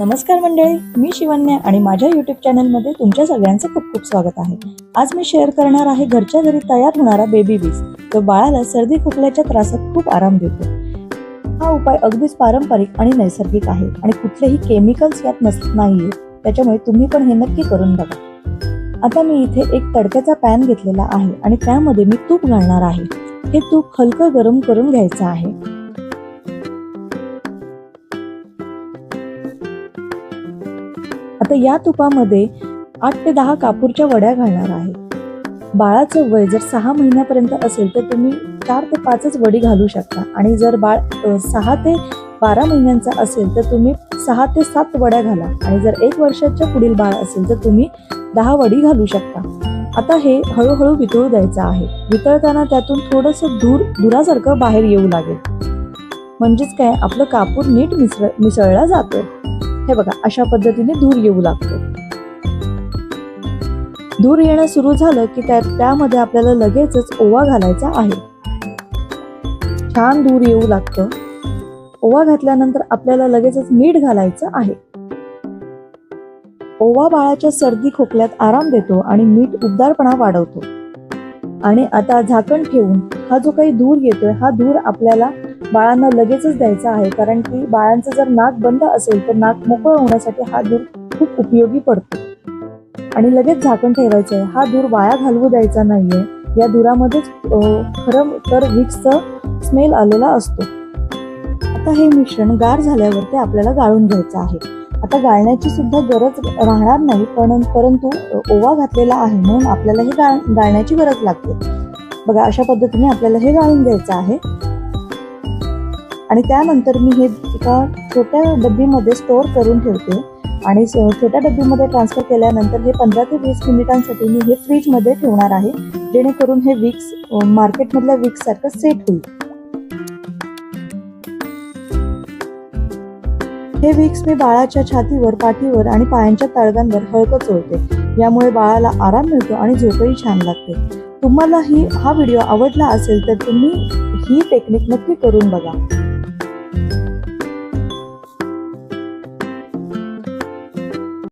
नमस्कार मंडळी मी शिवन्या आणि माझ्या युट्यूब चॅनलमध्ये तुमच्या सगळ्यांचं खूप खूप स्वागत आहे. आज मी शेअर करणार आहे घरच्या घरी तयार होणारा बेबी बीज जो बाळाला सर्दी खोकल्याच्या त्रासात खूप आराम देतो. हा उपाय अगदीच पारंपरिक आणि नैसर्गिक आहे आणि कुठलेही केमिकल्स यात नस नाहीये. त्याच्यामुळे तुम्ही पण हे नक्की करून बघा. आता मी इथे एक तडक्याचा पॅन घेतलेला आहे आणि त्यामध्ये मी तूप घालणार आहे. हे तूप हलकं गरम करून घ्यायचं आहे. आता या तुपामध्ये आठ ते दहा कापूरच्या वड्या घालणार आहे. बाळाचं वय जर सहा महिन्यापर्यंत असेल तर तुम्ही चार ते पाचच वडी घालू शकता. आणि जर बाळ सहा ते बारा महिन्यांचा असेल तर तुम्ही सहा ते सात वड्या घाला. आणि जर एक वर्षाच्या पुढील बाळ असेल तर तुम्ही दहा वडी घालू शकता. आता हे हळूहळू वितळू द्यायचं आहे. वितळताना त्यातून थोडंसं धूर धुरासारखं बाहेर येऊ लागेल. म्हणजेच काय? आपलं कापूर नीट मिसळ मिसळला जातो हे बघा अशा पद्धतीने धूर येऊ लागतो. धूर येणं सुरू झालं की त्यामध्ये आपल्याला लगेचच ओवा घालायचा आहे. छान धूर येऊ लागतं. ओवा घातल्यानंतर आपल्याला लगेचच मीठ घालायचं आहे. ओवा बाळाच्या सर्दी खोकल्यात आराम देतो आणि मीठ उबदारपणा वाढवतो. आणि आता झाकण ठेवून हा जो काही धूर येतोय हा धूर आपल्याला बाळांना लगेचच द्यायचा आहे कारण की बाळांचं जर नाक बंद असेल तर नाक मोकळं होण्यासाठी हा धूर खूप उपयोगी पडतो. आणि लगेच झाकण ठेवायचं आहे. हा धूर वाया घालवू द्यायचा नाहीये. या धुरामध्येच खरं तर विक्सचा स्मेल आलेला असतो. आता हे मिश्रण गार झाल्यावर ते आपल्याला गाळून घ्यायचं आहे. आता गाळण्याची सुद्धा गरज राहणार नाही पण परंतु ओवा घातलेला आहे म्हणून आपल्याला हे गाळ गाळण्याची गरज लागते. बघा अशा पद्धतीने आपल्याला हे गाळून घ्यायचं आहे. आणि त्यानंतर मी हे एका छोट्या डब्बीमध्ये स्टोअर करून ठेवते. आणि छोट्या डब्बीमध्ये ट्रान्सफर केल्यानंतर हे पंधरा ते वीस मिनिटांसाठी मी हे फ्रीजमध्ये ठेवणार आहे. जेणेकरून हे विक्स मार्केटमधल्या विक्ससारखं सेट होईल. हे विक्स मी बाळाच्या छातीवर पाठीवर आणि पायांच्या तळव्यांवर हलकं चोळते. यामुळे बाळाला आराम मिळतो आणि झोपही छान लागते. तुम्हाला ही हा व्हिडिओ आवडला असेल तर तुम्ही ही टेक्निक नक्की करून बघा.